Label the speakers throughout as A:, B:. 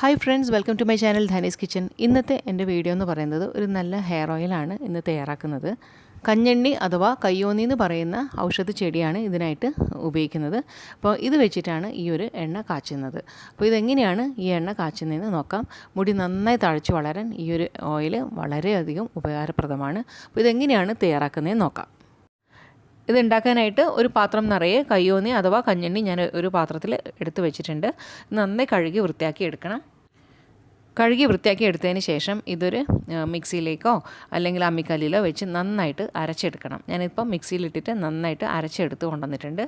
A: Hi friends welcome to my channel Dhani's kitchen ഇന്നത്തെ എന്റെ video എന്ന് പറയുന്നത് ഒരു നല്ല ഹെയർ ഓയിലാണ് ഇന്ന് തയ്യാറാക്കുന്നത്. കഞ്ഞണ്ണി അഥവാ കയ്യോന്നി എന്ന് പറയുന്ന ഔഷധ ചെടിയാണ് ഇതിനായിട്ട് ഉപയോഗിക്കുന്നത്. അപ്പോൾ ഇത് വെച്ചിട്ടാണ് ഈ ഒരു എണ്ണ കാച്ചുന്നത്. അപ്പോൾ ഇതെങ്ങനെയാണ് ഈ എണ്ണ കാച്ചുന്നതെന്ന് നോക്കാം. മുടി നന്നായി തഴച്ച് വളരാൻ ഈ ഒരു ഓയിൽ വളരെയധികം ഉപകാരപ്രദമാണ്. അപ്പോൾ ഇതെങ്ങനെയാണ് തയ്യാറാക്കുന്നതെന്ന് നോക്കാം. ഇത് ഉണ്ടാക്കാനായിട്ട് ഒരു പാത്രം നിറയെ കയ്യോന്നി അഥവാ കഞ്ഞണ്ണി ഞാൻ ഒരു പാത്രത്തിൽ എടുത്ത് വെച്ചിട്ടുണ്ട്. നന്നായി കഴുകി വൃത്തിയാക്കി എടുക്കണം. കഴുകി വൃത്തിയാക്കി എടുത്തതിന് ശേഷം ഇതൊരു മിക്സിയിലേക്കോ അല്ലെങ്കിൽ അമ്മിക്കല്ലിലോ വെച്ച് നന്നായിട്ട് അരച്ചെടുക്കണം. ഞാനിപ്പം മിക്സിയിലിട്ടിട്ട് നന്നായിട്ട് അരച്ചെടുത്ത് കൊണ്ടുവന്നിട്ടുണ്ട്.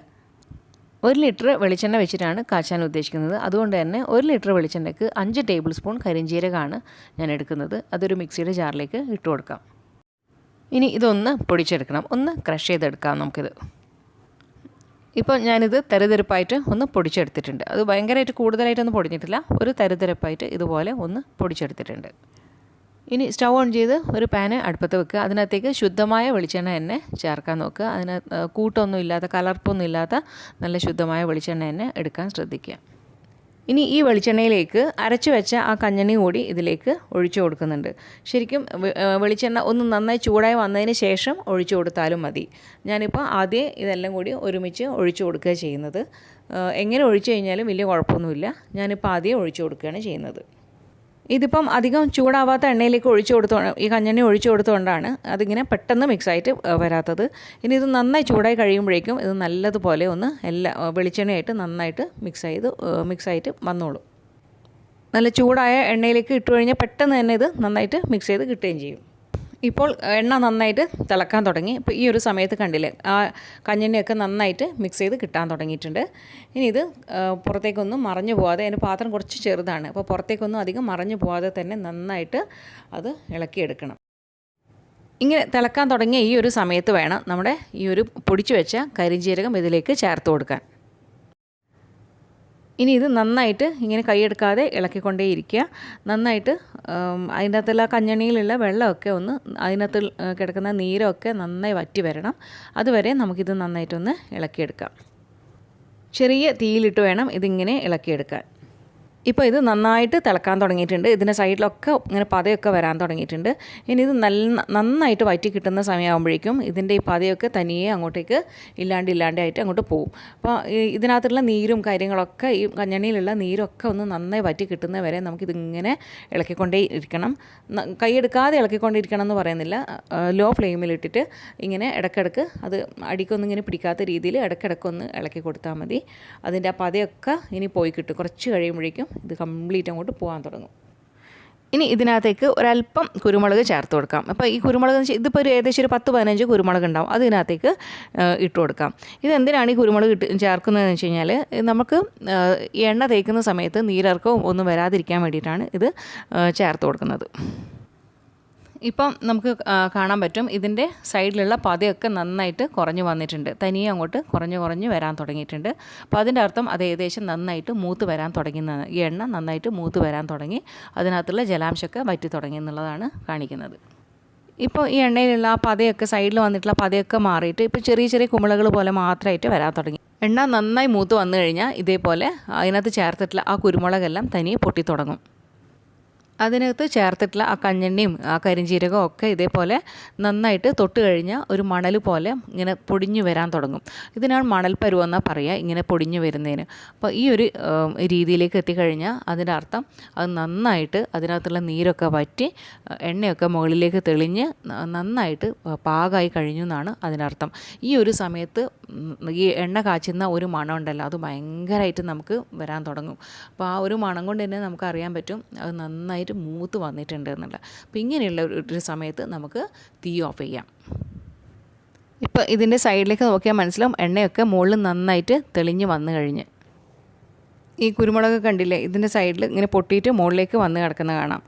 A: ഒരു ലിറ്റർ വെളിച്ചെണ്ണ വെച്ചിട്ടാണ് കാച്ചാൻ ഉദ്ദേശിക്കുന്നത്. അതുകൊണ്ട് തന്നെ ഒരു ലിറ്റർ വെളിച്ചെണ്ണയ്ക്ക് അഞ്ച് ടേബിൾ സ്പൂൺ കരിഞ്ജീരകമാണ് ഞാൻ എടുക്കുന്നത്. അതൊരു മിക്സിയുടെ ജാറിലേക്ക് ഇട്ട് കൊടുക്കാം. ഇനി ഇതൊന്ന് പൊടിച്ചെടുക്കണം. ഒന്ന് ക്രഷ് ചെയ്തെടുക്കാം നമുക്കിത്. ഇപ്പോൾ ഞാനിത് തരിതരിപ്പായിട്ട് ഒന്ന് പൊടിച്ചെടുത്തിട്ടുണ്ട്. അത് ഭയങ്കരമായിട്ട് കൂടുതലായിട്ടൊന്നും പൊടിഞ്ഞിട്ടില്ല. ഒരു തരിതരിപ്പായിട്ട് ഇതുപോലെ ഒന്ന് പൊടിച്ചെടുത്തിട്ടുണ്ട്. ഇനി സ്റ്റൗ ഓൺ ചെയ്ത് ഒരു പാന് അടുപ്പത്ത് വെക്കുക. അതിനകത്തേക്ക് ശുദ്ധമായ വെളിച്ചെണ്ണ തന്നെ ചേർക്കാൻ നോക്കുക. അതിന് കൂട്ടൊന്നും ഇല്ലാത്ത കലർപ്പൊന്നും ഇല്ലാത്ത നല്ല ശുദ്ധമായ വെളിച്ചെണ്ണ തന്നെ എടുക്കാൻ ശ്രദ്ധിക്കുക. ഇനി ഈ വെളിച്ചെണ്ണയിലേക്ക് അരച്ചു വെച്ച ആ കഞ്ഞണി കൂടി ഇതിലേക്ക് ഒഴിച്ചു കൊടുക്കുന്നുണ്ട്. ശരിക്കും വെളിച്ചെണ്ണ ഒന്ന് നന്നായി ചൂടായി വന്നതിന് ശേഷം ഒഴിച്ചു കൊടുത്താലും മതി. ഞാനിപ്പോൾ ആദ്യം ഇതെല്ലാം കൂടി ഒരുമിച്ച് ഒഴിച്ചു കൊടുക്കുക ചെയ്യുന്നത്. എങ്ങനെ ഒഴിച്ചു കഴിഞ്ഞാലും വലിയ കുഴപ്പമൊന്നുമില്ല. ഞാനിപ്പോൾ ആദ്യം ഒഴിച്ചു കൊടുക്കുകയാണ് ചെയ്യുന്നത്. ഇതിപ്പം അധികം ചൂടാവാത്ത എണ്ണയിലേക്ക് ഒഴിച്ചു കൊടുത്തു ഈ കഞ്ഞെണ്ണ ഒഴിച്ചു കൊടുത്തുകൊണ്ടാണ് അതിങ്ങനെ പെട്ടെന്ന് മിക്സായിട്ട് വരാത്തത്. ഇനി ഇത് നന്നായി ചൂടായി കഴിയുമ്പോഴേക്കും ഇത് നല്ലതുപോലെ ഒന്ന് എല്ലാ വെളിച്ചെണ്ണയായിട്ട് നന്നായിട്ട് മിക്സ് ചെയ്ത് മിക്സായിട്ട് വന്നോളും. നല്ല ചൂടായ എണ്ണയിലേക്ക് ഇട്ട് കഴിഞ്ഞാൽ പെട്ടെന്ന് തന്നെ ഇത് നന്നായിട്ട് മിക്സ് ചെയ്ത് കിട്ടുകയും ചെയ്യും. ഇപ്പോൾ എണ്ണ നന്നായിട്ട് തിളക്കാൻ തുടങ്ങി. ഇപ്പോൾ ഈ ഒരു സമയത്ത് കണ്ടില്ലേ ആ കഞ്ഞെണ്ണയൊക്കെ നന്നായിട്ട് മിക്സ് ചെയ്ത് കിട്ടാൻ തുടങ്ങിയിട്ടുണ്ട്. ഇനി ഇത് പുറത്തേക്കൊന്നും മറഞ്ഞു പോകാതെ അതിന്റെ പാത്രം കുറച്ച് ചെറുതാണ്. അപ്പോൾ പുറത്തേക്കൊന്നും അധികം മറഞ്ഞു പോകാതെ തന്നെ നന്നായിട്ട് അത് ഇളക്കിയെടുക്കണം. ഇങ്ങനെ തിളക്കാൻ തുടങ്ങിയ ഈ ഒരു സമയത്ത് വേണം നമ്മുടെ ഈ ഒരു പൊടിച്ചു വെച്ച കരിഞ്ജീരകം ഇതിലേക്ക് ചേർത്ത് കൊടുക്കാൻ. ഇനി ഇത് നന്നായിട്ട് ഇങ്ങനെ കൈയെടുക്കാതെ ഇളക്കിക്കൊണ്ടേയിരിക്കുക. നന്നായിട്ട് അതിന്റെ അകത്തുള്ള കഞ്ഞണിയിലുള്ള വെള്ളമൊക്കെ ഒന്ന് അതിനകത്ത് കിടക്കുന്ന നീരമൊക്കെ നന്നായി വറ്റി വരണം. അതുവരെ നമുക്കിത് നന്നായിട്ടൊന്ന് ഇളക്കിയെടുക്കാം. ചെറിയ തീയിലിട്ട് വേണം ഇതിങ്ങനെ ഇളക്കിയെടുക്കാൻ. ഇപ്പോൾ ഇത് നന്നായിട്ട് തിളക്കാൻ തുടങ്ങിയിട്ടുണ്ട്. ഇതിന്റെ സൈഡിലൊക്കെ ഇങ്ങനെ പതയൊക്കെ വരാൻ തുടങ്ങിയിട്ടുണ്ട്. ഇനി ഇത് നല്ല നന്നായിട്ട് വറ്റി കിട്ടുന്ന സമയമാകുമ്പോഴേക്കും ഇതിന്റെ ഈ പതയൊക്കെ തനിയെ അങ്ങോട്ടേക്ക് ഇല്ലാണ്ട് ഇല്ലാണ്ടായിട്ട് അങ്ങോട്ട് പോകും അപ്പോൾ ഇതിനകത്തുള്ള നീരും കാര്യങ്ങളൊക്കെ ഈ കഞ്ഞണിയിലുള്ള നീരൊക്കെ ഒന്ന് നന്നായി വറ്റി കിട്ടുന്ന വരെ നമുക്കിതിങ്ങനെ ഇളക്കിക്കൊണ്ടേ ഇരിക്കണം. കൈയെടുക്കാതെ ഇളക്കിക്കൊണ്ടിരിക്കണം എന്ന് പറയുന്നില്ല. ലോ ഫ്ലെയിമിലിട്ടിട്ട് ഇങ്ങനെ ഇടയ്ക്കിടക്ക് അത് അടിക്കൊന്നും ഇങ്ങനെ പിടിക്കാത്ത രീതിയിൽ ഇടയ്ക്കിടക്കൊന്ന് ഇളക്കി കൊടുത്താൽ മതി. അതിന്റെ ആ പതയൊക്കെ ഇനി പോയി കിട്ടും. കുറച്ച് കഴിയുമ്പോഴേക്കും ഇത് കംപ്ലീറ്റ് അങ്ങോട്ട് പോകാൻ തുടങ്ങും. ഇനി ഇതിനകത്തേക്ക് ഒരല്പം കുരുമുളക് ചേർത്ത് കൊടുക്കാം. അപ്പോൾ ഈ കുരുമുളക് എന്ന് വെച്ചാൽ ഇതിപ്പോൾ ഒരു ഏകദേശം ഒരു പത്ത് പതിനഞ്ച് കുരുമുളക് ഉണ്ടാവും. അതിനകത്തേക്ക് ഇട്ട് കൊടുക്കാം. ഇതെന്തിനാണ് ഈ കുരുമുളക് ഇട്ട് ചേർക്കുന്നതെന്ന് വെച്ച് കഴിഞ്ഞാൽ നമുക്ക് എണ്ണ തേക്കുന്ന സമയത്ത് നീരർക്കവും ഒന്നും വരാതിരിക്കാൻ വേണ്ടിയിട്ടാണ് ഇത് ചേർത്ത് കൊടുക്കുന്നത്. ഇപ്പം നമുക്ക് കാണാൻ പറ്റും ഇതിന്റെ സൈഡിലുള്ള പതയൊക്കെ നന്നായിട്ട് കുറഞ്ഞു വന്നിട്ടുണ്ട്. തനിയെ അങ്ങോട്ട് കുറഞ്ഞു കുറഞ്ഞ് വരാൻ തുടങ്ങിയിട്ടുണ്ട്. അപ്പോൾ അതിന്റെ അർത്ഥം അത് ഏകദേശം നന്നായിട്ട് മൂത്ത് വരാൻ തുടങ്ങുന്നതാണ്. ഈ എണ്ണ നന്നായിട്ട് മൂത്ത് വരാൻ തുടങ്ങി. അതിനകത്തുള്ള ജലാംശമൊക്കെ വറ്റി തുടങ്ങി എന്നുള്ളതാണ് കാണിക്കുന്നത്. ഇപ്പോൾ ഈ എണ്ണയിലുള്ള ആ പതയൊക്കെ സൈഡിൽ വന്നിട്ടുള്ള പതയൊക്കെ മാറിയിട്ട് ഇപ്പോൾ ചെറിയ ചെറിയ കുമിളകൾ പോലെ മാത്രമായിട്ട് വരാൻ തുടങ്ങി. എണ്ണ നന്നായി മൂത്ത് വന്നു കഴിഞ്ഞാൽ ഇതേപോലെ അതിനകത്ത് ചേർത്തിട്ടുള്ള ആ കുരുമുളകെല്ലാം തനിയെ പൊട്ടി തുടങ്ങും. അതിനകത്ത് ചേർത്തിട്ടുള്ള ആ കഞ്ഞെണ്ണയും ആ കരിഞ്ചീരകവും ഒക്കെ ഇതേപോലെ നന്നായിട്ട് തൊട്ട് കഴിഞ്ഞാൽ ഒരു മണൽ പോലെ ഇങ്ങനെ പൊടിഞ്ഞു വരാൻ തുടങ്ങും. ഇതിനാണ് മണൽ പരുവെന്നാണ് പറയുക ഇങ്ങനെ പൊടിഞ്ഞു വരുന്നതിന്. അപ്പോൾ ഈ ഒരു രീതിയിലേക്ക് എത്തിക്കഴിഞ്ഞാൽ അതിന്റെ അർത്ഥം അത് നന്നായിട്ട് അതിനകത്തുള്ള നീരൊക്കെ വറ്റി എണ്ണയൊക്കെ മുകളിലേക്ക് തെളിഞ്ഞ് നന്നായിട്ട് പാകമായി കഴിഞ്ഞു എന്നാണ് അതിനർത്ഥം ഈ ഒരു സമയത്ത് ഈ എണ്ണ കാച്ചുന്ന ഒരു മണം ഉണ്ടല്ലോ അത് ഭയങ്കരമായിട്ട് നമുക്ക് വരാൻ തുടങ്ങും. അപ്പോൾ ആ ഒരു മണം കൊണ്ട് തന്നെ നമുക്ക് അറിയാൻ പറ്റും അത് നന്നായിട്ട് മൂത്ത് വന്നിട്ടുണ്ട് എന്നുള്ള അപ്പോൾ ഇങ്ങനെയുള്ള ഒരു സമയത്ത് നമുക്ക് തീ ഓഫ് ചെയ്യാം. ഇപ്പോൾ ഇതിന്റെ സൈഡിലേക്ക് നോക്കിയാൽ മനസ്സിലാവും എണ്ണയൊക്കെ മുകളിൽ നന്നായിട്ട് തെളിഞ്ഞ് വന്നു കഴിഞ്ഞ്. ഈ കുരുമുളക് കണ്ടില്ലേ? ഇതിന്റെ സൈഡിൽ ഇങ്ങനെ പൊട്ടിയിട്ട് മുകളിലേക്ക് വന്ന് കിടക്കുന്ന കാണാം.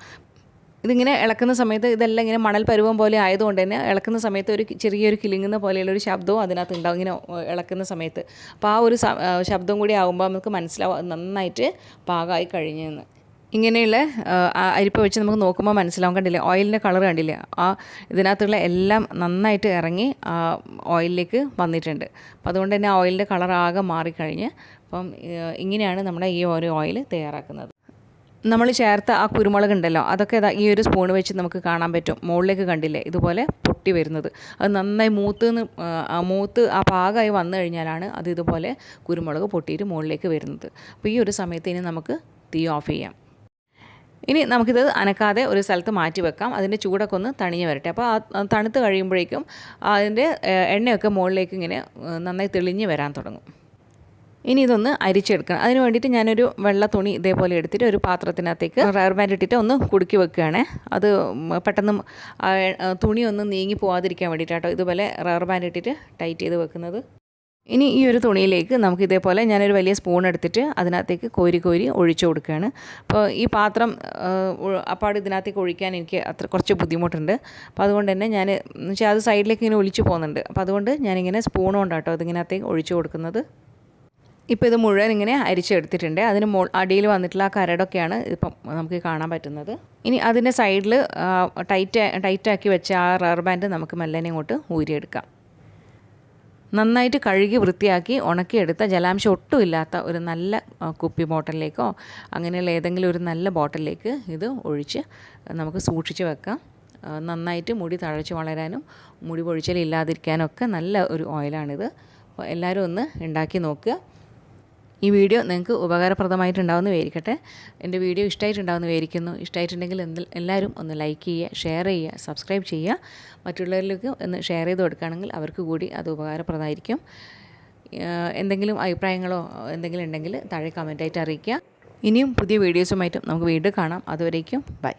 A: ഇതിങ്ങനെ ഇളക്കുന്ന സമയത്ത് ഇതെല്ലാം ഇങ്ങനെ മണൽ പരുവം പോലെ ആയതുകൊണ്ട് തന്നെ ഇളക്കുന്ന സമയത്ത് ഒരു ചെറിയൊരു കിലുങ്ങുന്ന പോലെയുള്ള ഒരു ശബ്ദവും അതിനകത്ത് ഉണ്ടാവും. ഇങ്ങനെ ഇളക്കുന്ന സമയത്ത്. അപ്പോൾ ആ ഒരു ശബ്ദം കൂടി ആകുമ്പോൾ നമുക്ക് മനസ്സിലാവും നന്നായിട്ട് പാകമായി കഴിഞ്ഞെന്ന് ഇങ്ങനെയുള്ള അരിപ്പ വെച്ച് നമുക്ക് നോക്കുമ്പോൾ മനസ്സിലാവും. കണ്ടില്ലേ? ഓയിലിന്റെ കളർ കണ്ടില്ലേ? ആ ഇതിനകത്തുള്ള എല്ലാം നന്നായിട്ട് ഇറങ്ങി ഓയിലിലേക്ക് വന്നിട്ടുണ്ട്. അപ്പം അതുകൊണ്ട് തന്നെ ഓയിലിന്റെ കളർ ആകെ മാറിക്കഴിഞ്ഞ് അപ്പം ഇങ്ങനെയാണ് നമ്മുടെ ഈ ഒരു ഓയിൽ തയ്യാറാക്കുന്നത്. നമ്മൾ ചേർത്ത ആ കുരുമുളക് ഉണ്ടല്ലോ അതൊക്കെ ഈ ഒരു സ്പൂൺ വെച്ച് നമുക്ക് കാണാൻ പറ്റും. മുകളിലേക്ക് കണ്ടില്ലേ? ഇതുപോലെ പൊട്ടി വരുന്നത്. അത് നന്നായി മൂത്ത് മൂത്ത് ആ പാകമായി വന്നു കഴിഞ്ഞാലാണ് അത് ഇതുപോലെ കുരുമുളക് പൊട്ടിയിട്ട് മുകളിലേക്ക് വരുന്നത്. അപ്പോൾ ഈ ഒരു സമയത്ത് ഇനി നമുക്ക് തീ ഓഫ് ചെയ്യാം. ഇനി നമുക്കിത് അനക്കാതെ ഒരു സ്ഥലത്ത് മാറ്റി വെക്കാം. അതിന്റെ ചൂടൊക്കെ ഒന്ന് തണിഞ്ഞ് വരട്ടെ. അപ്പോൾ ആ തണുത്ത് കഴിയുമ്പോഴേക്കും അതിന്റെ എണ്ണയൊക്കെ മുകളിലേക്ക് ഇങ്ങനെ നന്നായി തെളിഞ്ഞ് വരാൻ തുടങ്ങും. ഇനി ഇതൊന്ന് അരിച്ചെടുക്കണം. അതിന് വേണ്ടിയിട്ട് ഞാനൊരു വെള്ള തുണി ഇതേപോലെ എടുത്തിട്ട് ഒരു പാത്രത്തിനകത്തേക്ക് റബ്ബർ ബാൻഡ് ഇട്ടിട്ട് ഒന്ന് കുടുക്കി വെക്കുകയാണ്. അത് പെട്ടെന്ന് തുണി ഒന്ന് നീങ്ങി പോവാതിരിക്കാൻ വേണ്ടിയിട്ടാട്ടോ ഇതുപോലെ റബ്ബർ ബാൻഡ് ഇട്ടിട്ട് ടൈറ്റ് ചെയ്ത് വെക്കുന്നത്. ഇനി ഈ ഒരു തുണിയിലേക്ക് നമുക്ക് ഇതേപോലെ ഞാനൊരു വലിയ സ്പൂൺ എടുത്തിട്ട് അതിനകത്തേക്ക് കോരി കോരി ഒഴിച്ചു കൊടുക്കുകയാണ്. അപ്പോൾ ഈ പാത്രം അപ്പാട് ഇതിനകത്തേക്ക് ഒഴിക്കാൻ എനിക്ക് അത്ര കുറച്ച് ബുദ്ധിമുട്ടുണ്ട്. അപ്പോൾ അതുകൊണ്ട് തന്നെ ഞാൻ വെച്ചാൽ അത് സൈഡിലേക്ക് ഇങ്ങനെ ഒലിച്ചു പോകുന്നുണ്ട്. അപ്പോൾ അതുകൊണ്ട് ഞാനിങ്ങനെ സ്പൂൺ കൊണ്ടാട്ടോ അതിങ്ങനകത്തേക്ക് ഒഴിച്ചു കൊടുക്കുന്നത്. ഇപ്പോൾ ഇത് മുഴുവൻ ഇങ്ങനെ അരിച്ചെടുത്തിട്ടുണ്ട്. അതിന് മോ അടിയിൽ വന്നിട്ടുള്ള ആ കരടൊക്കെയാണ് ഇപ്പം നമുക്ക് കാണാൻ പറ്റുന്നത്. ഇനി അതിന്റെ സൈഡിൽ ടൈറ്റ് ടൈറ്റാക്കി വെച്ച ആ റബ്ബർ ബാൻഡ് നമുക്ക് മെല്ലനെ ഇങ്ങോട്ട് ഊരിയെടുക്കാം. നന്നായിട്ട് കഴുകി വൃത്തിയാക്കി ഉണക്കിയെടുത്ത ജലാംശം ഒട്ടുമില്ലാത്ത ഒരു നല്ല കുപ്പി ബോട്ടലിലേക്കോ അങ്ങനെയുള്ള ഏതെങ്കിലും ഒരു നല്ല ബോട്ടലിലേക്ക് ഇത് ഒഴിച്ച് നമുക്ക് സൂക്ഷിച്ച് വെക്കാം. നന്നായിട്ട് മുടി തഴച്ച് വളരാനും മുടി പൊഴിച്ചിലില്ലാതിരിക്കാനും ഒക്കെ നല്ല ഒരു ഓയിലാണിത്. അപ്പോൾ എല്ലാവരും ഒന്ന് ഉണ്ടാക്കി നോക്കുക. ഈ വീഡിയോ നിങ്ങൾക്ക് ഉപകാരപ്രദമായിട്ടുണ്ടാവുന്ന വിചാരിക്കട്ടെ. എന്റെ വീഡിയോ ഇഷ്ടമായിട്ടുണ്ടാവുമെന്ന് വിചാരിക്കുന്നു. ഇഷ്ടമായിട്ടുണ്ടെങ്കിൽ എന്ത് എല്ലാവരും ഒന്ന് ലൈക്ക് ചെയ്യുക ഷെയർ ചെയ്യുക സബ്സ്ക്രൈബ് ചെയ്യുക. മറ്റുള്ളവരിലേക്ക് ഒന്ന് ഷെയർ ചെയ്ത് കൊടുക്കുകയാണെങ്കിൽ അവർക്ക് കൂടി അത് ഉപകാരപ്രദമായിരിക്കും. എന്തെങ്കിലും അഭിപ്രായങ്ങളോ എന്തെങ്കിലും ഉണ്ടെങ്കിൽ താഴെ കമന്റായിട്ട് അറിയിക്കുക. ഇനിയും പുതിയ വീഡിയോസുമായിട്ടും നമുക്ക് വീണ്ടും കാണാം. അതുവരേക്കും ബൈ